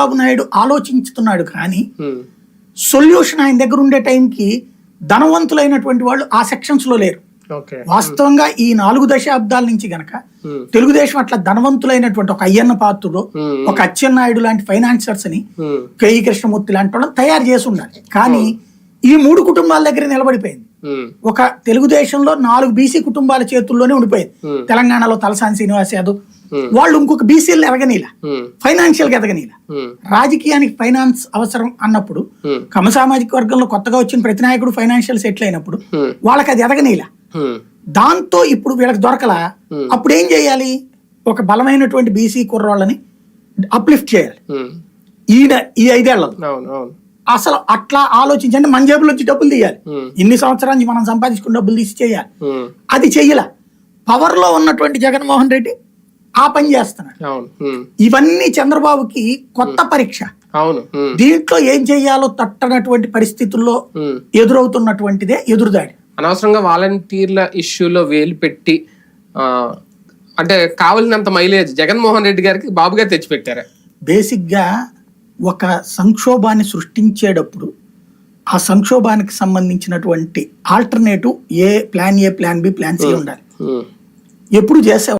చంద్రబాబు నాయుడు ఆలోచించుతున్నాడు కానీ సొల్యూషన్ ఆయన దగ్గర ఉండే టైంకి ధనవంతులైనటువంటి వాళ్ళు ఆ సెక్షన్స్లో లేరు. వాస్తవంగా ఈ నాలుగు దశాబ్దాల నుంచి గనక తెలుగుదేశం అట్లా ధనవంతులైనటువంటి ఒక అయ్యన్న పాత్రుడు ఒక అచ్చెన్నాయుడు లాంటి ఫైనాన్సర్స్ని కేఈ కృష్ణమూర్తి లాంటి వాళ్ళని తయారు చేసి ఉండాలి. కానీ ఈ మూడు కుటుంబాల దగ్గర నిలబడిపోయింది. ఒక తెలుగుదేశంలో నాలుగు బీసీ కుటుంబాల చేతుల్లోనే ఉండిపోయింది. తెలంగాణలో తలసాని శ్రీనివాస్ యాదవ్. వాళ్ళు ఇంకొక బీసీలు ఎదగనీల ఫైనాన్షియల్గా ఎదగనీల. ఉమ్, రాజకీయానికి ఫైనాన్స్ అవసరం అన్నప్పుడు కమ సామాజిక వర్గంలో కొత్తగా వచ్చిన ప్రతి నాయకుడు ఫైనాన్షియల్ సెటిల్ అయినప్పుడు వాళ్ళకి అది ఎదగనీల. దాంతో ఇప్పుడు వీళ్ళకి దొరకలా. Hmm. అప్పుడు ఏం చేయాలి? ఒక బలమైనటువంటి బీసీ కుర్రోళ్ళని అప్లిఫ్ట్ చేయాలి. ఈయన ఈ ఐదేళ్ళలో. అసలు అట్లా ఆలోచించండి మన జేబులో వచ్చి డబ్బులు తీయాలి. ఇన్ని సంవత్సరాల నుంచి మనం సంపాదించుకున్న డబ్బులు తీసి చేయాలి. అది చెయ్యల. పవర్లో ఉన్నటువంటి జగన్మోహన్ రెడ్డి ఆ పని చేస్తున్నాడు. ఇవన్నీ చంద్రబాబుకి కొత్త పరీక్ష. అవును. దీంట్లో ఏం చెయ్యాలో తట్టనటువంటి పరిస్థితుల్లో. ఎదురవుతున్నటువంటిదే ఎదురుదాడి. అనవసరంగా వాలంటీర్ల ఇష్యూలో వేలు పెట్టి అంటే కావలసినంత మైలేజ్ జగన్మోహన్ రెడ్డి గారికి బాబు గారు తెచ్చిపెట్టారు? బేసిక్గా ఒక సంక్షోభాన్ని సృష్టించేటప్పుడు ఆ సంక్షోభానికి సంబంధించినటువంటి alternative A plan A plan B plan C ఉండాలి. ఎప్పుడు చేసే